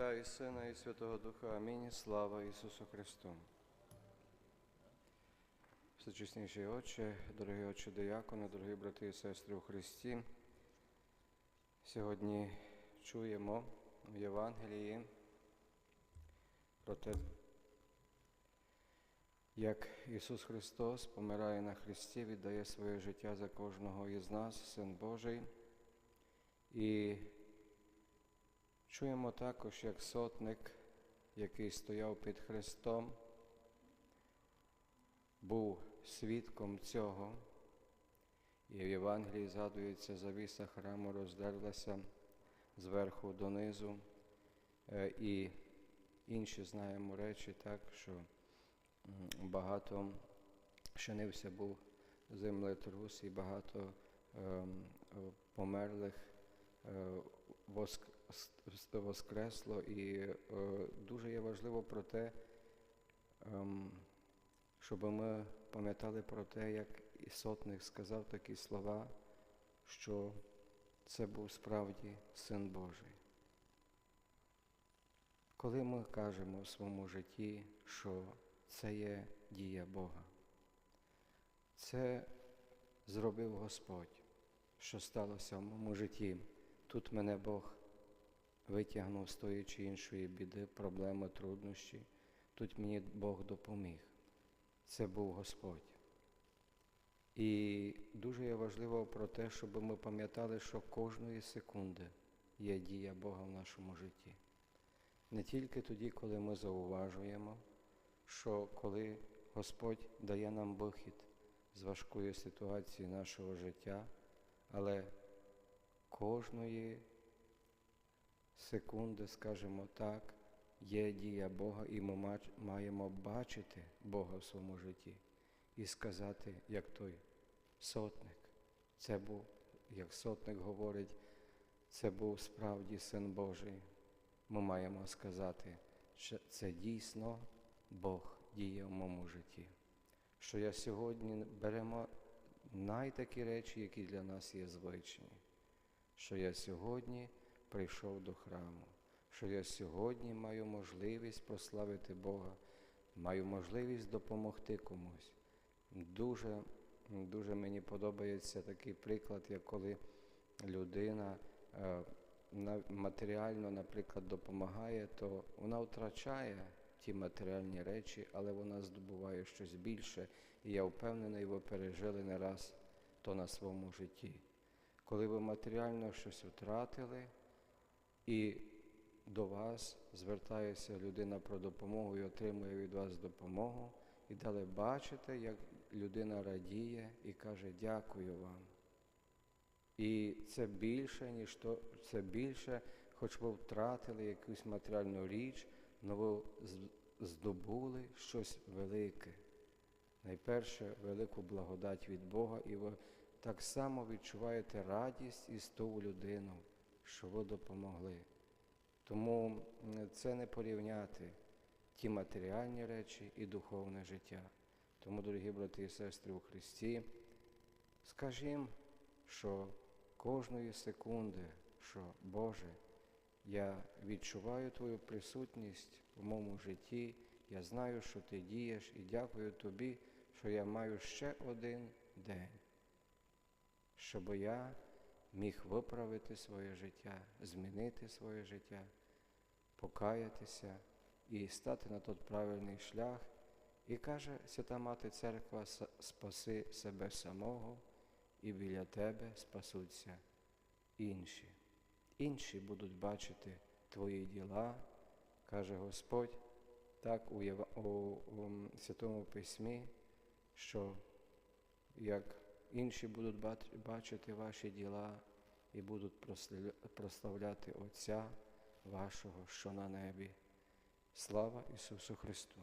Отця і Сина, і Святого Духа. Амінь. Слава Ісусу Христу. Всечесніший Отче, дорогі Отче Диякони, дорогі брати і сестри у Христі. Сьогодні чуємо в Євангелії про те, як Ісус Христос помирає на Христі, віддає своє життя за кожного із нас, Син Божий. І чуємо також, як сотник, який стояв під Христом, був свідком цього. І в Євангелії згадується, завіса храму роздерлася зверху донизу. Е, І інші знаємо речі, так, що багато шинився був землетрус і багато ем, померлих воскресло. І е, дуже є важливо про те, ем, щоб ми пам'ятали про те, як і сотник сказав такі слова, що це був справді Син Божий. Коли ми кажемо в своєму житті, що це є дія Бога, це зробив Господь, що сталося в моєму житті. Тут мене Бог витягнув з тої чи іншої біди, проблеми, труднощі. Тут мені Бог допоміг. Це був Господь. І дуже є важливо про те, щоб ми пам'ятали, що кожної секунди є дія Бога в нашому житті. Не тільки тоді, коли ми зауважуємо, що коли Господь дає нам вихід з важкої ситуації нашого життя, але кожної секунди, скажімо так, є дія Бога, і ми маємо бачити Бога в своєму житті і сказати, як той сотник. Це був, як сотник говорить, це був справді Син Божий. Ми маємо сказати, що це дійсно Бог діє в моєму житті. Що я сьогодні беремо найтакі речі, які для нас є звичні. Що я сьогодні прийшов до храму, що я сьогодні маю можливість прославити Бога, маю можливість допомогти комусь. Дуже, дуже мені подобається такий приклад, як коли людина е, матеріально, наприклад, допомагає, то вона втрачає ті матеріальні речі, але вона здобуває щось більше. І я впевнений, ви пережили не раз то на своєму житті. Коли ви матеріально щось втратили, і до вас звертається людина про допомогу і отримує від вас допомогу, і далі бачите, як людина радіє і каже дякую вам. І це більше, ніж то, це більше, хоч ви втратили якусь матеріальну річ, але ви здобули щось велике. Найперше велику благодать від Бога, і ви так само відчуваєте радість із ту людину, що ви допомогли. Тому це не порівняти ті матеріальні речі і духовне життя. Тому, дорогі брати і сестри у Христі, скажімо, що кожної секунди, що Боже, я відчуваю Твою присутність в моєму житті, я знаю, що Ти дієш, і дякую Тобі, що я маю ще один день, щоб я міг виправити своє життя, змінити своє життя, покаятися і стати на той правильний шлях. І каже Свята Мати Церква, спаси себе самого, і біля тебе спасуться інші. Інші будуть бачити твої діла, каже Господь, так у, у Святому Письмі, що як інші будуть бачити ваші діла і будуть прославляти Отця вашого, що на небі. Слава Ісусу Христу!